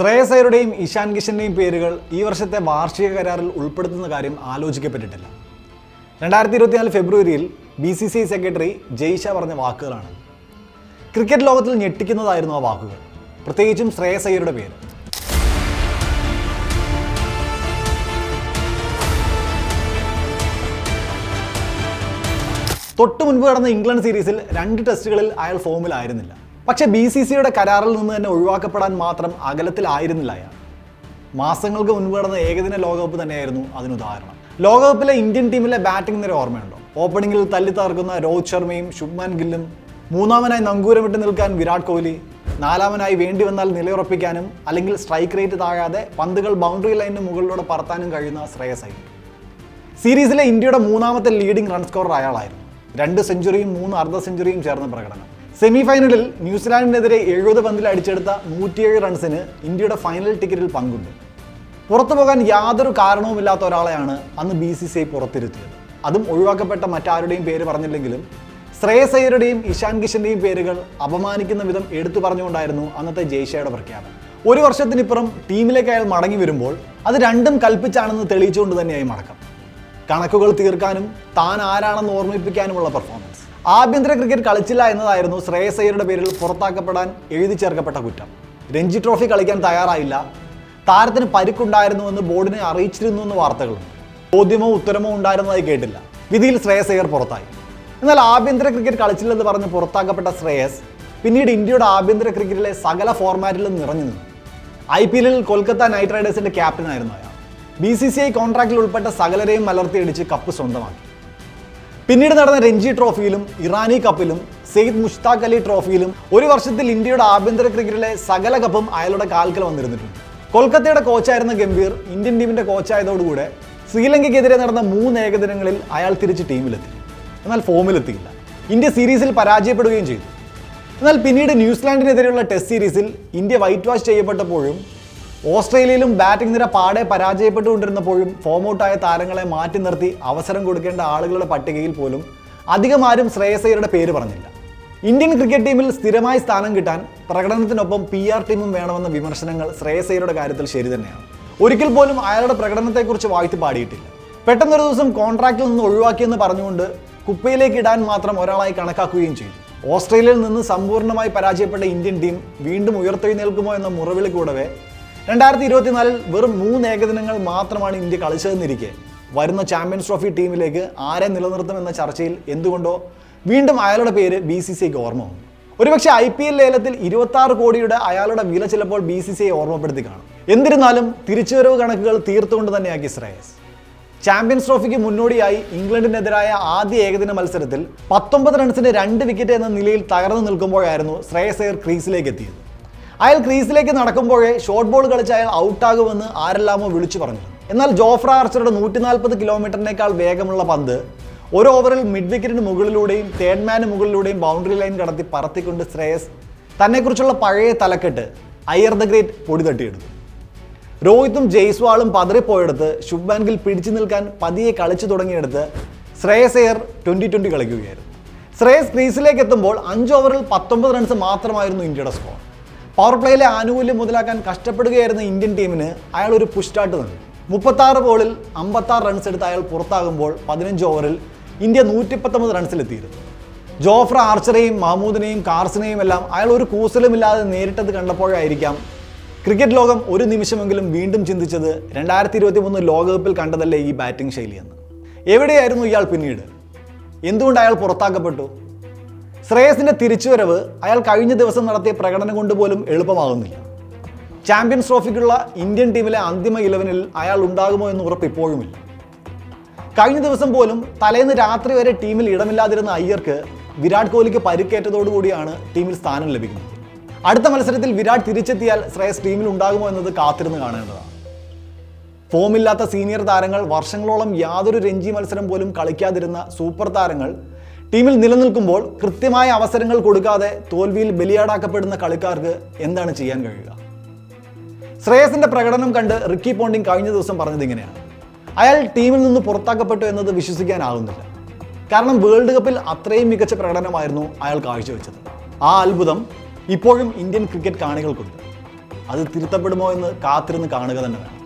ശ്രേയസ് അയ്യരുടെയും ഇഷാൻ കിഷന്റെയും പേരുകൾ ഈ വർഷത്തെ വാർഷിക കരാറിൽ ഉൾപ്പെടുത്തുന്ന കാര്യം ആലോചിക്കപ്പെട്ടിട്ടില്ല. രണ്ടായിരത്തി ഇരുപത്തിനാല് ഫെബ്രുവരിയിൽ B C C secretary Jay Shah പറഞ്ഞ വാക്കുകളാണ്. ക്രിക്കറ്റ് ലോകത്തിൽ ഞെട്ടിക്കുന്നതായിരുന്നു ആ വാക്കുകൾ. പ്രത്യേകിച്ചും ശ്രേയസ് അയ്യരുടെ പേര്. തൊട്ടു മുൻപ് നടന്ന ഇംഗ്ലണ്ട് സീരീസിൽ രണ്ട് ടെസ്റ്റുകളിൽ അയാൾ ഫോമിലായിരുന്നില്ല. പക്ഷേ ബി സി സിയുടെ കരാറിൽ നിന്ന് തന്നെ ഒഴിവാക്കപ്പെടാൻ മാത്രം അകലത്തിലായിരുന്നില്ല അയാൾ. മാസങ്ങൾക്ക് മുൻപ് നടന്ന ഏകദിന ലോകകപ്പ് തന്നെയായിരുന്നു അതിനുദാഹരണം ലോകകപ്പിലെ ഇന്ത്യൻ ടീമിലെ ബാറ്റിംഗ് നിര ഓർമ്മയുണ്ടോ? ഓപ്പണിംഗിൽ തല്ലി തകർക്കുന്ന രോഹിത് ശർമ്മയും ശുഭ്മാൻ ഗില്ലും മൂന്നാമനായി നങ്കൂരം വിട്ട് നിൽക്കാൻ വിരാട് കോഹ്ലി നാലാമനായി വേണ്ടി വന്നാൽ നിലയുറപ്പിക്കാനും അല്ലെങ്കിൽ സ്ട്രൈക്ക് റേറ്റ് താഴാതെ പന്തുകൾ ബൗണ്ടറി ലൈനിന് മുകളിലൂടെ പറത്താനും കഴിയുന്ന ശ്രേയസ് അയ്യർ. സീരീസിലെ ഇന്ത്യയുടെ മൂന്നാമത്തെ ലീഡിംഗ് റൺ സ്കോറർ അയാളായിരുന്നു. രണ്ട് സെഞ്ചുറിയും മൂന്ന് അർദ്ധ സെഞ്ചുറിയും ചേർന്ന പ്രകടനം. സെമി ഫൈനലിൽ ന്യൂസിലാൻഡിനെതിരെ എഴുപത് പന്തിൽ അടിച്ചെടുത്ത നൂറ്റിയേഴ് റൺസിന് ഇന്ത്യയുടെ ഫൈനൽ ടിക്കറ്റിൽ പങ്കുണ്ട്. പുറത്തു പോകാൻ യാതൊരു കാരണവുമില്ലാത്ത ഒരാളെയാണ് അന്ന് ബി സി സി ഐ പുറത്തിരുത്തിയത്. അതും ഒഴിവാക്കപ്പെട്ട മറ്റാരുടെയും പേര് പറഞ്ഞില്ലെങ്കിലും ശ്രേയസ് അയ്യരുടെയും ഇഷാൻ കിഷന്റെയും പേരുകൾ അപമാനിക്കുന്ന വിധം എടുത്തു പറഞ്ഞുകൊണ്ടായിരുന്നു അന്നത്തെ ജയ്ഷയുടെ പ്രഖ്യാപനം. ഒരു വർഷത്തിനിപ്പുറം ടീമിലേക്ക് അയാൾ മടങ്ങി വരുമ്പോൾ അത് രണ്ടും കൽപ്പിച്ചാണെന്ന് തെളിയിച്ചുകൊണ്ട് തന്നെയായി മടക്കം. കണക്കുകൾ തീർക്കാനും താൻ ആരാണെന്ന് ഓർമ്മിപ്പിക്കാനുമുള്ള പെർഫോമൻസ് ആഭ്യന്തര ക്രിക്കറ്റ് കളിച്ചില്ല എന്നതായിരുന്നു ശ്രേയസ് അയ്യരുടെ പേരിൽ പുറത്താക്കപ്പെടാൻ എഴുതി ചേർക്കപ്പെട്ട കുറ്റം. രഞ്ജി ട്രോഫി കളിക്കാൻ തയ്യാറായില്ല. താരത്തിന് പരിക്കുണ്ടായിരുന്നുവെന്ന് ബോർഡിനെ അറിയിച്ചിരുന്നു എന്ന് വാർത്തകളുണ്ട് ചോദ്യമോ ഉത്തരമോ ഉണ്ടായിരുന്നതായി കേട്ടില്ല. വിധിയിൽ ശ്രേയസ് അയ്യർ പുറത്തായി. എന്നാൽ ആഭ്യന്തര ക്രിക്കറ്റ് കളിച്ചില്ലെന്ന് പറഞ്ഞ് പുറത്താക്കപ്പെട്ട ശ്രേയസ് പിന്നീട് ഇന്ത്യയുടെ ആഭ്യന്തര ക്രിക്കറ്റിലെ സകല ഫോർമാറ്റിലും നിറഞ്ഞു നിന്നു. ഐ പി എല്ലിൽ കൊൽക്കത്ത നൈറ്റ് റൈഡേഴ്സിന്റെ ക്യാപ്റ്റനായിരുന്നു അയാൾ. ബി സി സി ഐ കോൺട്രാക്റ്റിൽ ഉൾപ്പെട്ട സകലരെയും മലർത്തിയടിച്ച് കപ്പ് സ്വന്തമാക്കി. പിന്നീട് നടന്ന രഞ്ജി ട്രോഫിയിലും ഇറാനി കപ്പിലും സെയ്ദ് മുഷ്താഖ് അലി ട്രോഫിയിലും ഒരു വർഷത്തിൽ ഇന്ത്യയുടെ ആഭ്യന്തര ക്രിക്കറ്റിലെ സകല കപ്പും അയാളുടെ കാൽക്കൽ വന്നിരുന്നിട്ടുണ്ട്. കൊൽക്കത്തയുടെ കോച്ചായിരുന്ന ഗംഭീർ ഇന്ത്യൻ ടീമിന്റെ കോച്ചായതോടുകൂടെ ശ്രീലങ്കയ്ക്കെതിരെ നടന്ന മൂന്ന് ഏകദിനങ്ങളിൽ അയാൾ തിരിച്ച് ടീമിലെത്തി. എന്നാൽ ഫോമിലെത്തിയില്ല. ഇന്ത്യ സീരീസിൽ പരാജയപ്പെടുകയും ചെയ്തു. എന്നാൽ പിന്നീട് ന്യൂസിലാൻഡിനെതിരെയുള്ള ടെസ്റ്റ് സീരീസിൽ ഇന്ത്യ വൈറ്റ് വാഷ് ചെയ്യപ്പെട്ടപ്പോഴും ഓസ്ട്രേലിയയിലും ബാറ്റിംഗ് നിര പാടെ പരാജയപ്പെട്ടുകൊണ്ടിരുന്നപ്പോഴും ഫോം ഔട്ടായ താരങ്ങളെ മാറ്റി നിർത്തി അവസരം കൊടുക്കേണ്ട ആളുകളുടെ പട്ടികയിൽ പോലും അധികം ആരും ശ്രേയസയ്യരുടെ പേര് പറഞ്ഞില്ല. ഇന്ത്യൻ ക്രിക്കറ്റ് ടീമിൽ സ്ഥിരമായി സ്ഥാനം കിട്ടാൻ പ്രകടനത്തിനൊപ്പം പി ആർ ടീമും വേണമെന്ന വിമർശനങ്ങൾ ശ്രേയസയ്യരുടെ കാര്യത്തിൽ ശരി തന്നെയാണ്. ഒരിക്കൽ പോലും അയാളുടെ പ്രകടനത്തെക്കുറിച്ച് വാഴ്ത്തി പാടിയിട്ടില്ല. പെട്ടെന്നൊരു ദിവസം കോൺട്രാക്റ്റിൽ നിന്ന് ഒഴിവാക്കിയെന്ന് പറഞ്ഞുകൊണ്ട് കുപ്പയിലേക്ക് ഇടാൻ മാത്രം ഒരാളായി കണക്കാക്കുകയും ചെയ്തു. ഓസ്ട്രേലിയയിൽ നിന്ന് സമ്പൂർണമായി പരാജയപ്പെട്ട ഇന്ത്യൻ ടീം വീണ്ടും ഉയർത്തെഴുന്നേൽക്കുമോ എന്ന മുറവിളി കൂടവേ രണ്ടായിരത്തി ഇരുപത്തിനാലിൽ വെറും മൂന്ന് ഏകദിനങ്ങൾ മാത്രമാണ് ഇന്ത്യ കളിച്ചതെന്നിരിക്കെ. വരുന്ന ചാമ്പ്യൻസ് ട്രോഫി ടീമിലേക്ക് ആരെ നിലനിർത്തുമെന്ന ചർച്ചയിൽ എന്തുകൊണ്ടോ വീണ്ടും അയാളുടെ പേര് ബി സി സിക്ക് ഓർമ്മ വന്നു. ഒരുപക്ഷെ ഐ പി എൽ ലേലത്തിൽ ഇരുപത്തി കോടിയുടെ അയാളുടെ വില ചിലപ്പോൾ ബി സി സി ഓർമ്മപ്പെടുത്തി കാണും. എന്നിരുന്നാലും തിരിച്ചുവരവ് കണക്കുകൾ തീർത്തുകൊണ്ട് തന്നെയാക്കി ശ്രേയസ്. ചാമ്പ്യൻസ് ട്രോഫിക്ക് മുന്നോടിയായി ഇംഗ്ലണ്ടിനെതിരായ ആദ്യ ഏകദിന മത്സരത്തിൽ പത്തൊമ്പത് റൺസിന് രണ്ട് വിക്കറ്റ് എന്ന നിലയിൽ തകർന്നു നിൽക്കുമ്പോഴായിരുന്നു ശ്രേയസ് അയ്യർ ക്രീസിലേക്ക് എത്തിയത് അയാൾ ക്രീസിലേക്ക് നടക്കുമ്പോഴേ ഷോർട്ട് ബോൾ കളിച്ച് അയാൾ ഔട്ടാകുമെന്ന് ആരെല്ലാമോ വിളിച്ചു പറഞ്ഞു. എന്നാൽ ജോഫ്ര ആർച്ചറുടെ നൂറ്റി നാൽപ്പത് കിലോമീറ്ററിനേക്കാൾ വേഗമുള്ള പന്ത് ഒരു ഓവറിൽ മിഡ് വിക്കറ്റിന് മുകളിലൂടെയും തേർഡ് മുകളിലൂടെയും ബൗണ്ടറി ലൈൻ കടത്തി പറത്തിക്കൊണ്ട് ശ്രേയസ് തന്നെക്കുറിച്ചുള്ള പഴയ തലക്കെട്ട് അയ്യർ ദ ഗ്രേറ്റ് പൊടി തട്ടിയെടുത്തു രോഹിത്തും ജയ്സ്വാളും പതറിപ്പോയെടുത്ത് ശുഭ്മാൻ ഗിൽ പിടിച്ചു നിൽക്കാൻ പതിയെ കളിച്ചു തുടങ്ങിയെടുത്ത് ശ്രേയസ് അയ്യർ ട്വന്റി ട്വന്റി കളിക്കുകയായിരുന്നു. ശ്രേയസ് ക്രീസിലേക്ക് എത്തുമ്പോൾ അഞ്ച് ഓവറിൽ പത്തൊമ്പത് റൺസ് മാത്രമായിരുന്നു ഇന്ത്യയുടെ സ്കോർ പവർ പ്ലേയിലെ ആനുകൂല്യം മുതലാക്കാൻ കഷ്ടപ്പെടുകയായിരുന്ന ഇന്ത്യൻ ടീമിന് അയാൾ ഒരു പുഷ്ടാട്ട് നൽകി മുപ്പത്താറ് ബോളിൽ അമ്പത്താറ് റൺസ് എടുത്ത് അയാൾ പുറത്താകുമ്പോൾ പതിനഞ്ച് ഓവറിൽ ഇന്ത്യ നൂറ്റി പത്തൊമ്പത് റൺസിലെത്തിയിരുന്നു ജോഫ്ര ആർച്ചറെയും മഹമ്മൂദിനെയും കാർസിനെയും എല്ലാം അയാൾ ഒരു കൂസലുമില്ലാതെ നേരിട്ടത് കണ്ടപ്പോഴായിരിക്കാം ക്രിക്കറ്റ് ലോകം ഒരു നിമിഷമെങ്കിലും വീണ്ടും ചിന്തിച്ചത് രണ്ടായിരത്തി ഇരുപത്തി മൂന്ന് ലോകകപ്പിൽ കണ്ടതല്ലേ ഈ ബാറ്റിംഗ് ശൈലിയെന്ന്. എവിടെയായിരുന്നു ഇയാൾ പിന്നീട്? എന്തുകൊണ്ട് അയാൾ പുറത്താക്കപ്പെട്ടു? ശ്രേയസിന്റെ തിരിച്ചുവരവ് അയാൾ കഴിഞ്ഞ ദിവസം നടത്തിയ പ്രകടനം കൊണ്ട് പോലും എളുപ്പമാകുന്നില്ല. ചാമ്പ്യൻസ് ട്രോഫിക്കുള്ള ഇന്ത്യൻ ടീമിലെ അന്തിമ ഇലവനിൽ അയാൾ ഉണ്ടാകുമോ എന്ന് ഉറപ്പ് ഇപ്പോഴുമില്ല. കഴിഞ്ഞ ദിവസം പോലും തലേന്ന് രാത്രി വരെ ടീമിൽ ഇടമില്ലാതിരുന്ന അയ്യർക്ക് വിരാട് കോഹ്ലിക്ക് പരിക്കേറ്റതോടുകൂടിയാണ് ടീമിൽ സ്ഥാനം ലഭിക്കുന്നത്. അടുത്ത മത്സരത്തിൽ വിരാട് തിരിച്ചെത്തിയാൽ ശ്രേയസ് ടീമിൽ ഉണ്ടാകുമോ എന്നത് കാത്തിരുന്ന് കാണേണ്ടതാണ്. ഫോമില്ലാത്ത സീനിയർ താരങ്ങൾ വർഷങ്ങളോളം യാതൊരു രഞ്ജി മത്സരം പോലും കളിക്കാതിരുന്ന സൂപ്പർ താരങ്ങൾ ടീമിൽ നിലനിൽക്കുമ്പോൾ കൃത്യമായ അവസരങ്ങൾ കൊടുക്കാതെ തോൽവിയിൽ ബലിയാടാക്കപ്പെടുന്ന കളിക്കാർക്ക് എന്താണ് ചെയ്യാൻ കഴിയുക? ശ്രേയസിന്റെ പ്രകടനം കണ്ട് റിക്കി പോണ്ടിങ് കഴിഞ്ഞ ദിവസം പറഞ്ഞത് ഇങ്ങനെയാണ്. അയാൾ ടീമിൽ നിന്ന് പുറത്താക്കപ്പെട്ടു എന്നത് വിശ്വസിക്കാനാകുന്നില്ല. കാരണം വേൾഡ് കപ്പിൽ അത്രയും മികച്ച പ്രകടനമായിരുന്നു അയാൾ കാഴ്ചവെച്ചത്. ആ അത്ഭുതം ഇപ്പോഴും ഇന്ത്യൻ ക്രിക്കറ്റ് കാണികൾക്കുണ്ട്. അത് തിരുത്തപ്പെടുമോ എന്ന് കാത്തിരുന്ന് കാണുക തന്നെ വേണം.